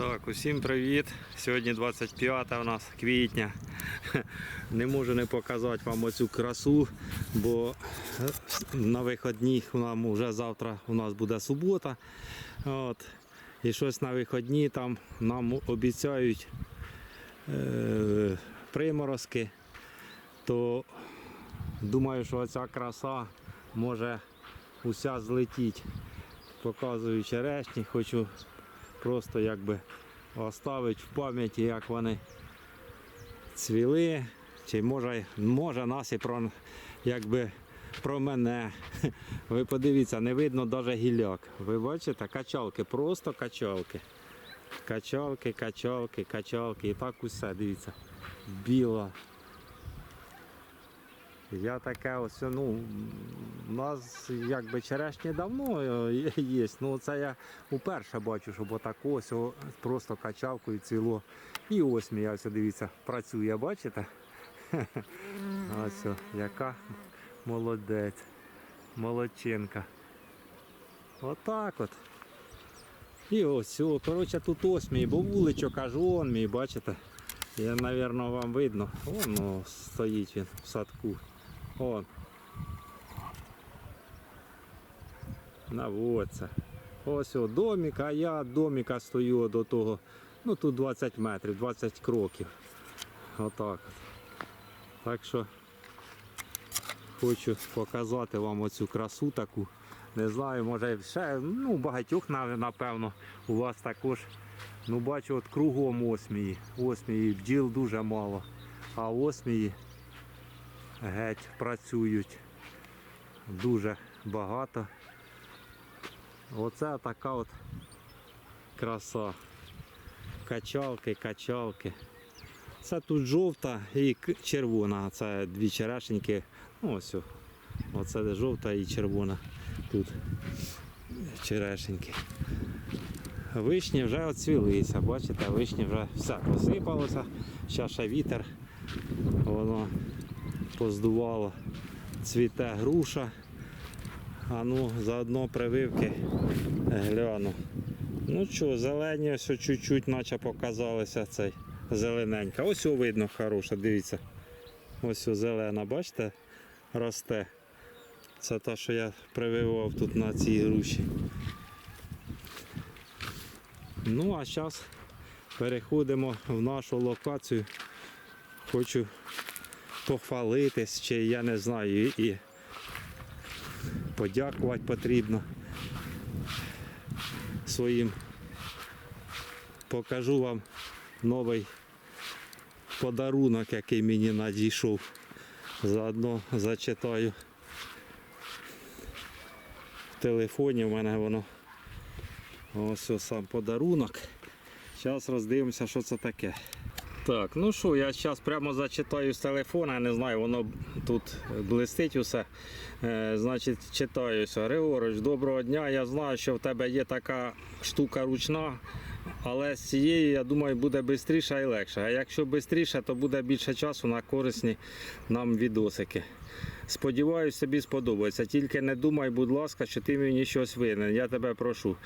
Так, усім привіт. Сьогодні 25 у нас квітня. Не можу не показати вам оцю красу, бо на вихідних нам вже завтра у нас буде субота. От. І щось на вихідні там нам обіцяють е, приморозки. То думаю, що ця краса може уся злетіть. Показую черешні, хочу просто якби оставити в пам'яті, як вони цвіли, чи може, може нас і про, якби, про мене. Ви подивіться, не видно навіть гілляк. Ви бачите, качалки, просто качалки. Качалки, качалки, качалки. І так усе, дивіться. Біла. Я таке ось, ну, у нас якби черешні давно е, є. Ну це я уперше бачу, щоб отак ось о, просто качавкою ціло. І ось мій ось, дивіться, працює, бачите? Ось, яка молодець, молодчинка. Отак от. І ось, коротше, тут ось мій, бо вуличок аж он мій, бачите? Я, напевно, вам видно. Вон о, стоїть він в садку. Вон. Наводиться. Ось о, домик, а я домика стою до того. Ну тут 20 метрів, 20 кроків. Отак от. Так що хочу показати вам оцю красу таку. Не знаю, може ще ну, багатьох напевно у вас також. Ну бачу от кругом осмії. Осмії бджіл дуже мало. А осмії геть працюють дуже багато. Оце така от краса. Качалки, качалки. Це тут жовта і червона. Це дві черешеньки. Ну, ось. Оце жовта і червона. Тут черешеньки. Вишні вже оцвілися, бачите, вишні вже все посипалося. Зараз ще вітер. Воно поздувало. Цвіте груша. А ну, заодно прививки гляну. Ну що, зелені ось чуть-чуть наче показалися цей зелененька. Ось о видно хороша, дивіться. Ось о зелена, бачите, росте. Це те, що я прививав тут на цій груші. Ну а зараз переходимо в нашу локацію. Хочу похвалитись, чи я не знаю, і, подякувати потрібно своїм. Покажу вам новий подарунок, який мені надійшов. Заодно зачитаю в телефоні. У мене воно ось сам подарунок. Зараз роздивимося, що це таке. Так, ну що, я зараз прямо зачитаю з телефона, я не знаю, воно тут блистить усе. Е, значить, читаюся. Григорич, доброго дня. Я знаю, що в тебе є така штука ручна, але з цією, я думаю, буде швидше і легше. А якщо швидше, то буде більше часу на корисні нам відосики. Сподіваюсь, тобі сподобається. Тільки не думай, будь ласка, що ти мені щось винен. Я тебе прошу.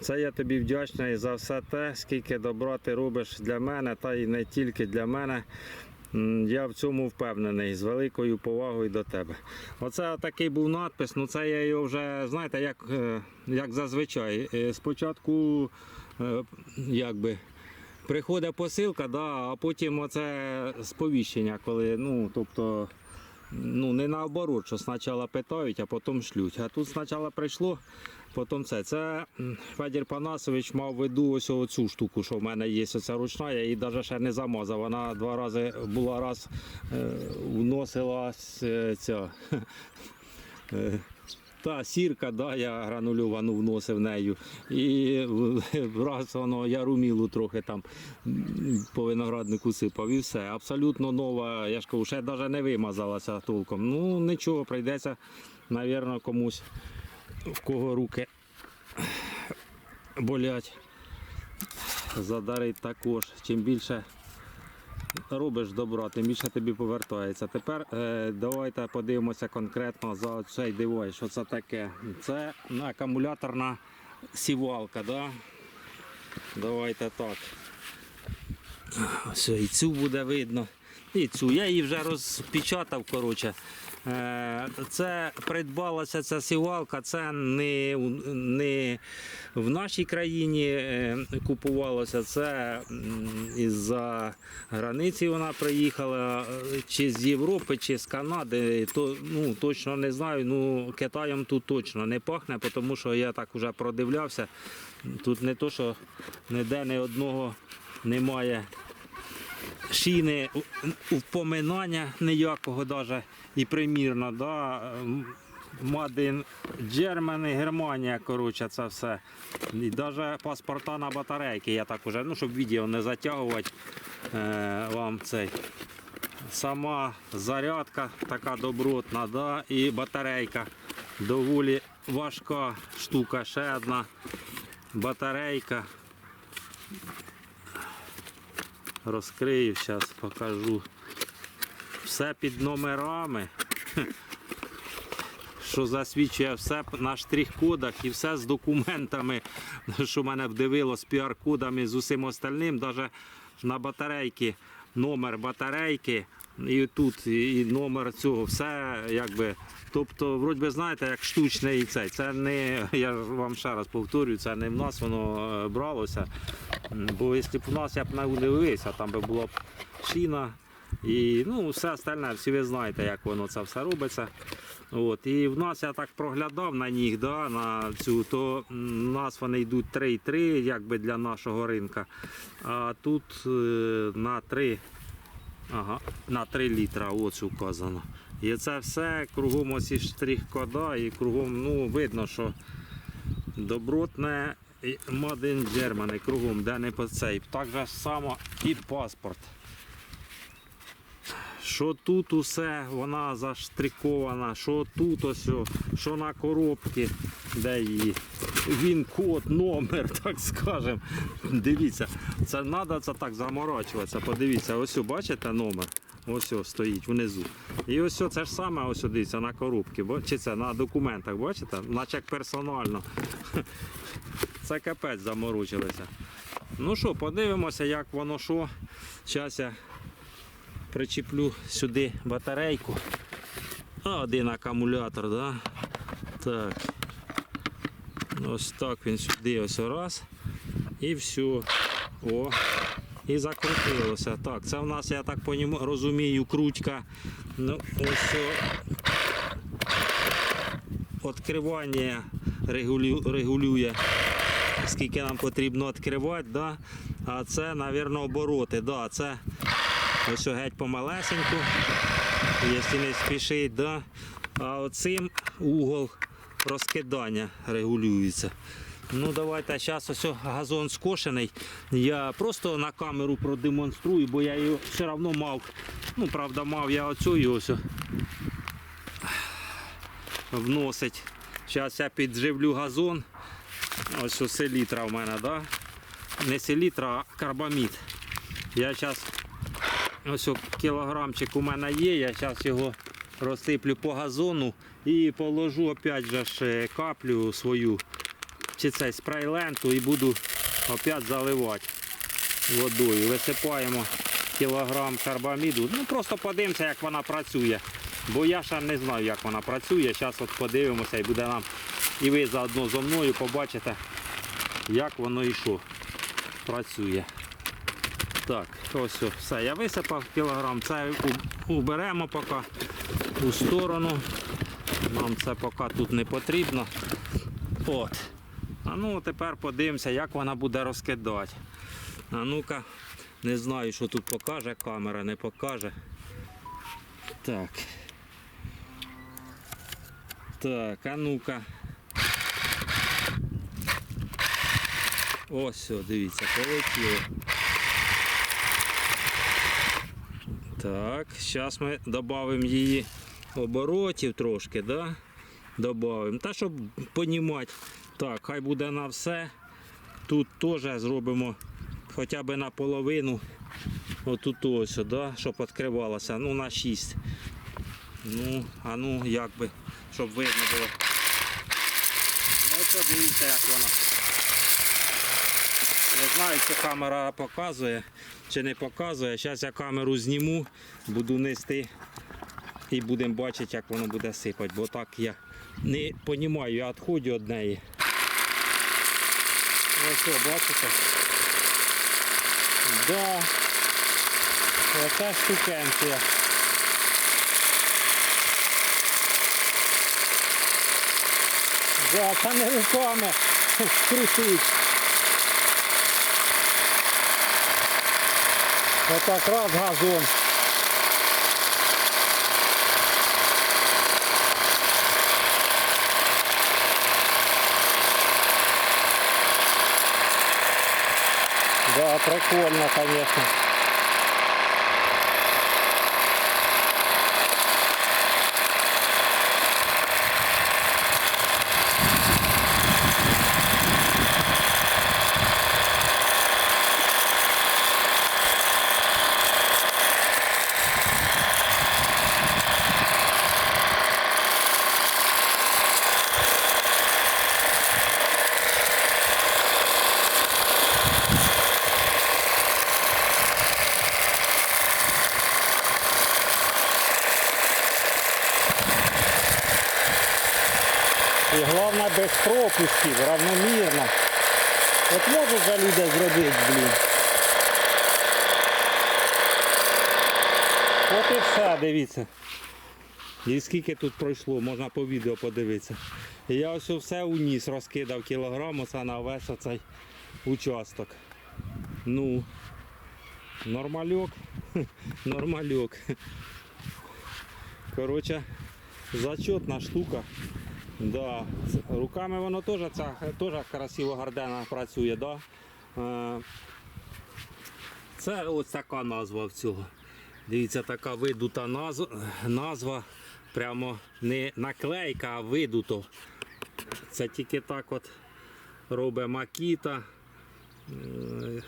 Це я тобі вдячний за все те, скільки добра ти робиш для мене, та й не тільки для мене. Я в цьому впевнений з великою повагою до тебе. Оце такий був надпис. Ну це я його вже, знаєте, як, е, як зазвичай. Е, Спочатку якби. Приходить посилка, да, а потім оце сповіщення, коли, ну, тобто, ну не наоборот, що спочатку питають, а потім шлють. А тут спочатку прийшло, потім це. Це Федір Панасович мав в виду ось цю штуку, що в мене є оця ручна, я її навіть ще не замазав. Вона два рази була раз е, вносилась е, ця. Та сірка, да, я гранульовану вносив нею. І раз воно я румілу трохи там по винограднику сипав і все. Абсолютно нова, я ж кажу, ще навіть не вимазалася толком. Ну нічого, прийдеться, мабуть, комусь, в кого руки болять. Задарить також. Чим більше робиш добро, тим більше тобі повертається. Тепер е, давайте подивимося конкретно за цей девайс, що це таке. Це акумуляторна сівалка. Да? Давайте так. Ось і цю буде видно. І цю. Я її вже розпечатав. Коротше. Е, Це придбалася ця сівалка, це не, не в нашій країні е, купувалося, це із-за границі вона приїхала, е, чи з Європи, чи з Канади. То, ну, точно не знаю. Ну, Китаєм тут точно не пахне, тому що я так вже продивлявся. Тут не то, що ніде ні одного немає шини у- впоминання ніякого даже і примірно. Да? м, Made in Germany, Германія, коротше, це все. І навіть паспорта на батарейки. Я так уже, ну, щоб відео не затягувати е, вам цей. Сама зарядка така добротна, да? і батарейка доволі важка штука. Ще одна батарейка. Розкрию, зараз покажу. Все під номерами. Що засвідчує все на штрих-кодах і все з документами, що мене вдивило з піар-кодами з усім остальним, навіть на батарейки, номер батарейки, і тут і номер цього, все якби. Тобто, вроді би, знаєте, як штучний цей. Це не, я вам ще раз повторюю, це не в нас воно е, бралося. Бо якщо б в нас я б не дивився, там би була б шина. І ну, все остальне, всі ви знаєте, як воно це все робиться. От, і в нас я так проглядав на них, да, на цю, то в нас вони йдуть 3,3 якби для нашого ринка. А тут е, на 3, ага, на 3 літра ось указано. І це все кругом оці штрих-кода і кругом ну, видно, що добротне in Germany кругом, де не по цей. Так же само і паспорт. Що тут усе вона заштрикована, що тут ось, що на коробці, де її. Він код, номер, так скажем. Дивіться, це треба це так заморачуватися. Подивіться, ось бачите номер? Ось о, стоїть внизу. І ось о, це ж саме ось дивіться на коробці, чи це на документах, бачите? Наче як персонально. Це капець заморочилися. Ну що, подивимося, як воно що. Зараз я причеплю сюди батарейку. А, Один акумулятор, да? так. Ось так він сюди ось раз. І все. О. І закрутилося. Так, це в нас, я так розумію, крутька. Ну, ось о, відкривання регулю, регулює, скільки нам потрібно відкривати. Да? А це, мабуть, обороти. Да, це Ось геть помалесеньку, якщо не спішить, да. а оцим угол розкидання регулюється. Ну давайте зараз ось газон скошений. Я просто на камеру продемонструю, бо я його все одно мав. Ну, правда, мав я оцю і ось вносить. Зараз я підживлю газон. Ось ось селітра в мене, да? не селітра, а карбамід. Я зараз Ось кілограмчик у мене є, я зараз його розсиплю по газону і положу опять же ж каплю свою чи цей спрей-ленту і буду опять заливати водою. Висипаємо кілограм карбаміду. Ну просто подивимося, як вона працює. Бо я ще не знаю, як вона працює. Зараз от подивимося і буде нам і ви заодно зо мною побачите, як воно і що працює. Так, ось все, я висипав кілограм. Це уберемо поки у сторону. Нам це поки тут не потрібно. От. А ну тепер подивимося, як вона буде розкидати. А ну-ка, не знаю, що тут покаже камера, не покаже. Так. Так, а ну-ка. Ось, о, дивіться, полетіло. Так, зараз ми додамо її оборотів трошки, да? Добавимо. Та щоб понімати. Так, хай буде на все. Тут теж зробимо хоча б наполовину. Отут ось, да? щоб відкривалося. Ну, на 6. Ну, а ну як би, щоб видно було. Ну, дивіться, як воно. Не знаю, чи камера показує, чи не показує. Зараз я камеру зніму, буду нести і будемо бачити, як воно буде сипати. Бо так я не розумію, я відходжу від неї. Що, бачите? Да. Оце штукенція. Да, це не руками крутить. Отак раз газон. Да, прикольно, конечно. І головне без пропусків, равномірно. От можу за людей зробити, блін. От і все, дивіться. І скільки тут пройшло, можна по відео подивитися. Я ось все уніс, розкидав кілограм, оце на весь оцей участок. Ну, нормальок, нормальок. Коротше, зачетна штука. Да. Руками воно теж, теж красиво гардена працює. Да? Е, Це ось така назва в цього. Дивіться, така видута назва, назва. Прямо не наклейка, а видуто. Це тільки так от робить Макіта. Е,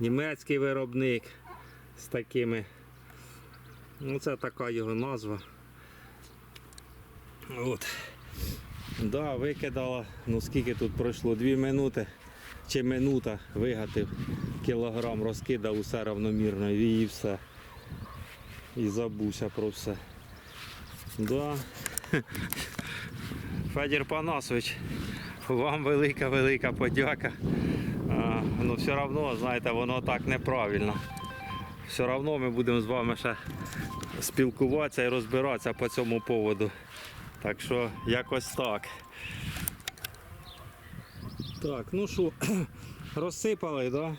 Німецький виробник з такими. Ну, це така його назва. От. Да, викидала, ну скільки тут пройшло, дві минути чи минута вигатив, кілограм розкидав усе равномірно і все. І забувся про все. Да. Федір Панасович, вам велика-велика подяка. А, ну все одно, знаєте, воно так неправильно. Все одно ми будемо з вами ще спілкуватися і розбиратися по цьому поводу. Так що якось так. Так, ну що, розсипали, да?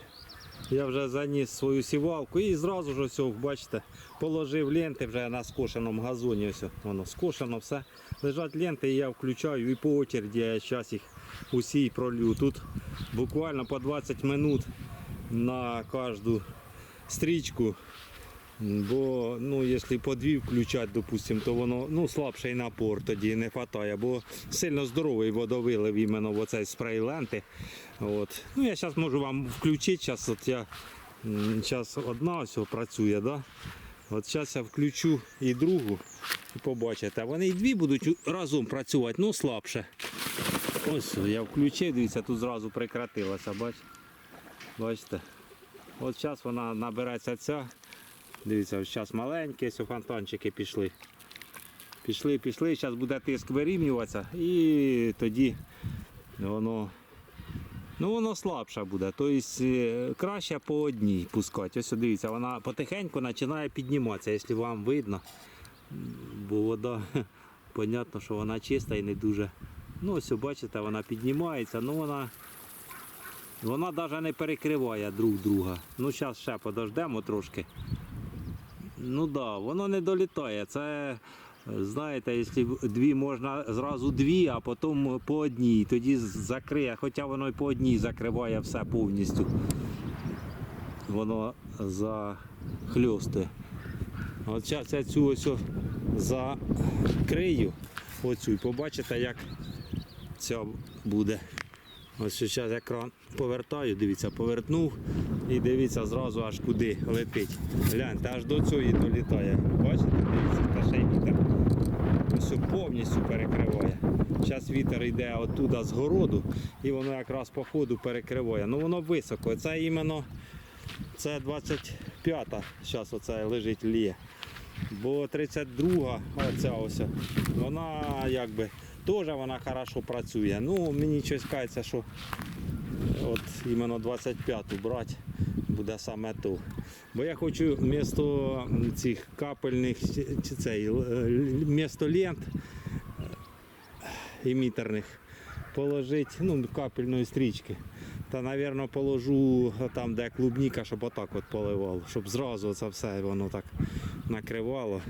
Я вже заніс свою сівалку і зразу ж ось, бачите, положив ленти вже на скошеному газоні. Ось воно скошено все. Лежать ленти, і я включаю і по очереді я зараз їх усі пролью. Тут буквально по 20 минут на кожну стрічку. Бо ну, якщо по дві включати, допустим, то воно ну, слабший напор тоді не вистачає, бо сильно здоровий водовилив іменно в оцей спрей ленти. От. Ну, я зараз можу вам включити, зараз от я зараз одна ось працює, да? От зараз я включу і другу і побачите. Вони і дві будуть разом працювати, ну слабше. Ось я включив, дивіться, тут зразу прекратилося, бачите? Бачите? От зараз вона набереться ця. Дивіться, зараз маленькі, ось фонтанчики пішли. Пішли, пішли, зараз буде тиск вирівнюватися і тоді воно ну воно слабше буде. Тобто е, краще по одній пускати. Ось дивіться, вона потихеньку починає підніматися, якщо вам видно. Бо вода, понятно, що вона чиста і не дуже. Ну, ось бачите, вона піднімається, ну вона. Вона навіть не перекриває друг друга. Ну, зараз ще подождемо трошки. Ну так, да, воно не долітає. Це, знаєте, якщо дві можна зразу дві, а потім по одній. Тоді закриє, хоча воно і по одній закриває все повністю. Воно захльостує. От зараз я цю ось закрию, оцю, і побачите, як ця буде. Ось зараз екран повертаю, дивіться, повернув і дивіться зразу аж куди летить. Гляньте, аж до цієї долітає. Бачите, дивіться, та ще й вітер. Ось повністю перекриває. Зараз вітер йде оттуда з городу і воно якраз по ходу перекриває. Ну воно високо. Це іменно це 25-та, зараз оце лежить лє. Бо 32-га, оця ось, вона якби теж вона хорошо працює. Ну мені щось кається, що от іменно 25-ту брати буде саме то. Бо я хочу вмісто цих капельних чи- цей, е, вмісто лент е, емітерних положити ну, капельної стрічки. Та, мабуть, положу там, де клубніка, щоб отак от поливало, щоб зразу це все воно так накривало.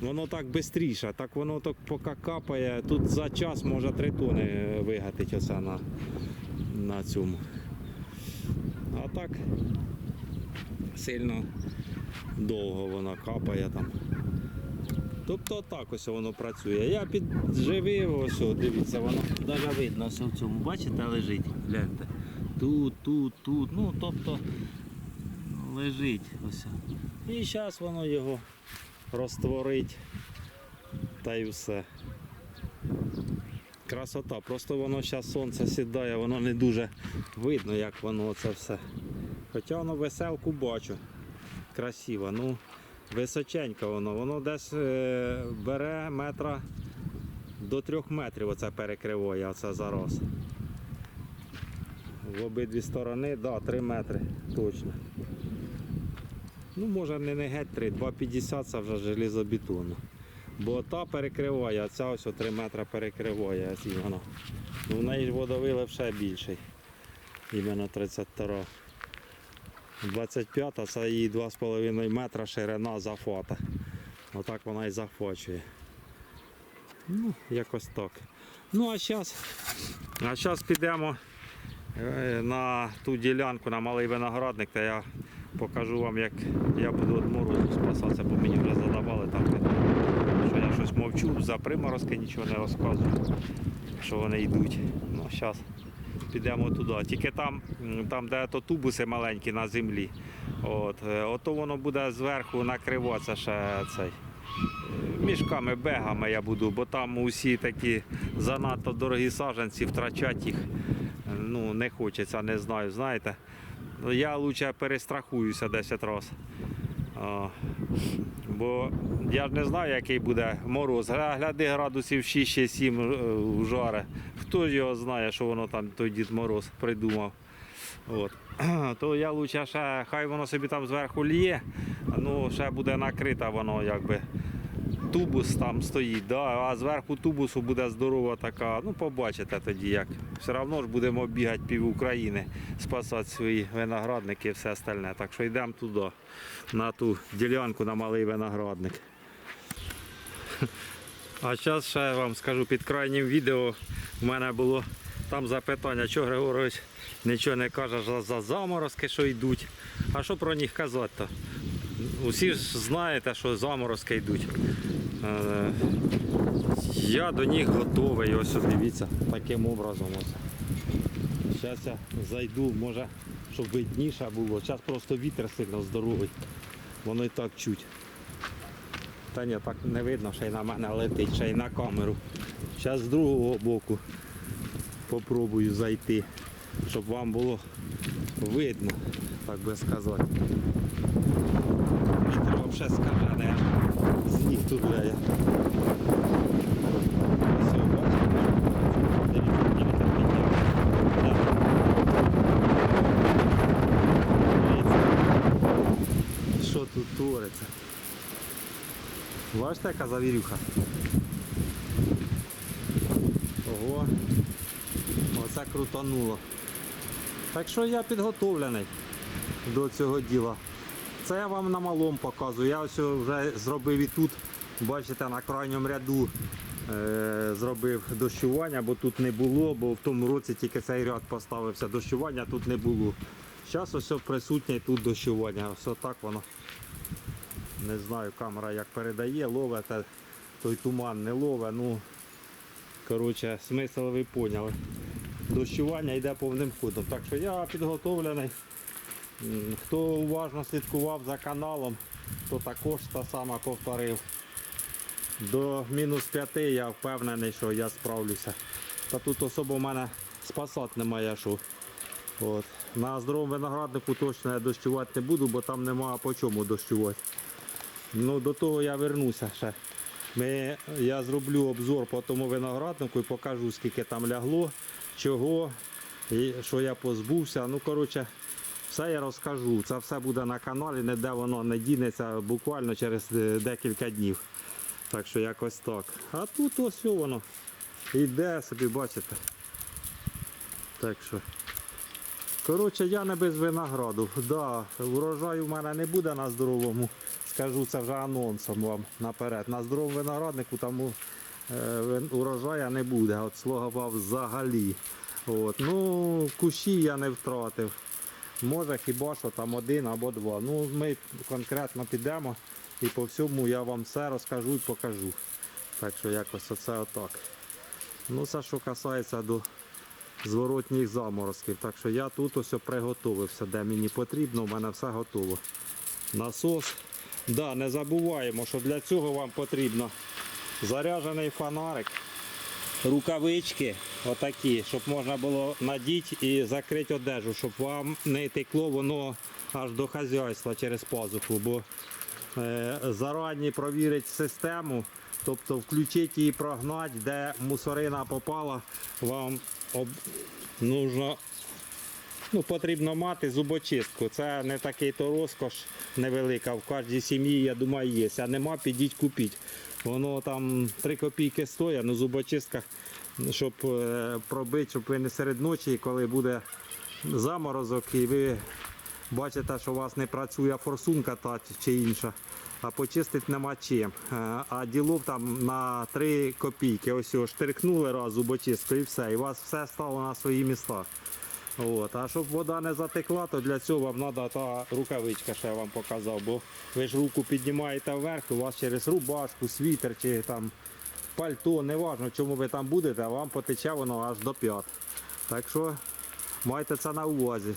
Воно так швидше, так воно так поки капає. Тут за час може три тони вигатить оце на, на цьому. А так сильно довго воно капає там. Тобто так ось воно працює. Я підживив, ось, дивіться, воно навіть видно все в цьому. Бачите, лежить. Гляньте. Тут, тут, тут. Ну, тобто лежить ось. І зараз воно його розтворить. Та й все. Красота. Просто воно зараз сонце сідає, воно не дуже видно, як воно це все. Хоча воно веселку бачу. Красиво. Ну, височенько воно. Воно десь е, бере метра до трьох метрів оце перекриває, оце зараз. В обидві сторони, да, 3 метри точно. Ну, може не, не геть 3, 2,50 це вже железобетонно. Бо та перекриває, а ця ось 3 метри перекриває. ось. Ну, в неї водовилив ще більший. Іменно 32. 25 це її 2,5 метра ширина захвата. Отак вона і захвачує. Ну, якось так. Ну а зараз, а зараз підемо е, на ту ділянку, на малий виноградник, та я покажу вам, як я буду від морозу спасатися, бо мені вже задавали там, що я щось мовчу, за приморозки нічого не розказую, що вони йдуть. Ну, зараз підемо туди. Тільки там, там де то тубуси маленькі на землі. От, е, ото воно буде зверху накриватися ще цей. е, Мішками, бегами я буду, бо там усі такі занадто дорогі саджанці, втрачати їх ну, не хочеться, не знаю, знаєте. Ну, Я краще перестрахуюся 10 разів. Бо я ж не знаю, який буде мороз. Гляди градусів 6-7 в жаре. Хто його знає, що воно там той Дід Мороз придумав. От. То я лучше ще, хай воно собі там зверху лє, ну ще буде накрита воно якби. Тубус там стоїть, да, а зверху тубусу буде здорова така. Ну, побачите тоді як. Все одно ж будемо бігати пів України, спасати свої виноградники і все остальне. Так що йдемо туди, на ту ділянку на малий виноградник. А зараз ще вам скажу під крайнім відео в мене було там запитання, що Григорович нічого не каже за, за заморозки, що йдуть. А що про них казати-то? Усі ж знаєте, що заморозки йдуть. Я до них готовий. Ось дивіться, таким образом. Зараз я зайду, може, щоб видніше було. Зараз просто вітер сильно здоровий. Воно і так чуть. Та ні, так не видно, ще й на мене летить, ще й на камеру. Зараз з другого боку попробую зайти, щоб вам було видно, так би сказати. Вітер взагалі скажений, тут гуляє. Що тут твориться? Бачите, яка завірюха? Ого. Оце крутануло. Так що я підготовлений до цього діла. Це я вам на малому показую. Я ось вже зробив і тут, бачите, на крайньому ряду е, зробив дощування, бо тут не було, бо в тому році тільки цей ряд поставився. Дощування тут не було. Зараз ось присутнє тут дощування. Ось так воно. Не знаю, камера як передає, лове, та той туман не лове. Ну, коротше, смисл ви поняли. Дощування йде повним ходом. Так що я підготовлений. Хто уважно слідкував за каналом, то також та сама повторив. До мінус 5 я впевнений, що я справлюся. Та тут особо в мене спасати немає що. От. На здоровому винограднику точно я дощувати не буду, бо там нема по чому дощувати. Ну, до того я вернуся ще. Ми, я зроблю обзор по тому винограднику і покажу, скільки там лягло, чого, і що я позбувся. Ну, коротше, все я розкажу. Це все буде на каналі, ніде воно не дінеться буквально через е, декілька днів. Так що якось так. А тут ось воно. Іде собі, бачите. Так що. Коротше, я не без винограду. Да, урожаю в мене не буде на здоровому. Скажу це вже анонсом вам наперед. На здоровому винограднику там е, урожаю не буде. От слова взагалі. От. Ну, кущі я не втратив. Може хіба що там один або два. Ну, ми конкретно підемо і по всьому я вам все розкажу і покажу. Так що якось оце отак. Ну, це що касається до зворотніх заморозків. Так що я тут ось приготовився, де мені потрібно, у мене все готово. Насос. Да, не забуваємо, що для цього вам потрібно заряджений фонарик, рукавички отакі, щоб можна було надіти і закрити одежу, щоб вам не текло воно аж до хазяйства через пазуху. Бо зарані провірити систему, тобто включити і прогнати, де мусорина попала, вам об... нужно, ну, потрібно мати зубочистку. Це не такий то розкош невелика. В кожній сім'ї, я думаю, є. А нема, підіть купіть. Воно там 3 копійки стоїть, ну зубочистка, щоб е, пробити, щоб ви не серед ночі, коли буде заморозок і ви бачите, що у вас не працює форсунка та чи інша, а почистити нема чим. Е, А діло там на 3 копійки. Ось його штрикнули раз зубочисткою і все. І у вас все стало на свої міста. От. А щоб вода не затекла, то для цього вам треба та рукавичка, що я вам показав. Бо ви ж руку піднімаєте вверх, у вас через рубашку, світер чи там пальто, неважно, чому ви там будете, а вам потече воно аж до п'ят. Так що майте це на увазі.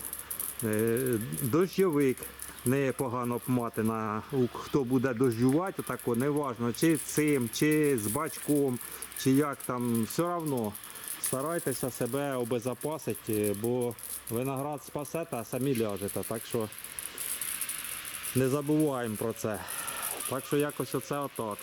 Е, Дощовик непогано б мати на хто буде дощувати, тако, неважно, чи цим, чи з бачком, чи як там, все одно старайтеся себе обезопасити, бо виноград спасете, а самі ляжете. Так що не забуваємо про це. Так що якось оце отак.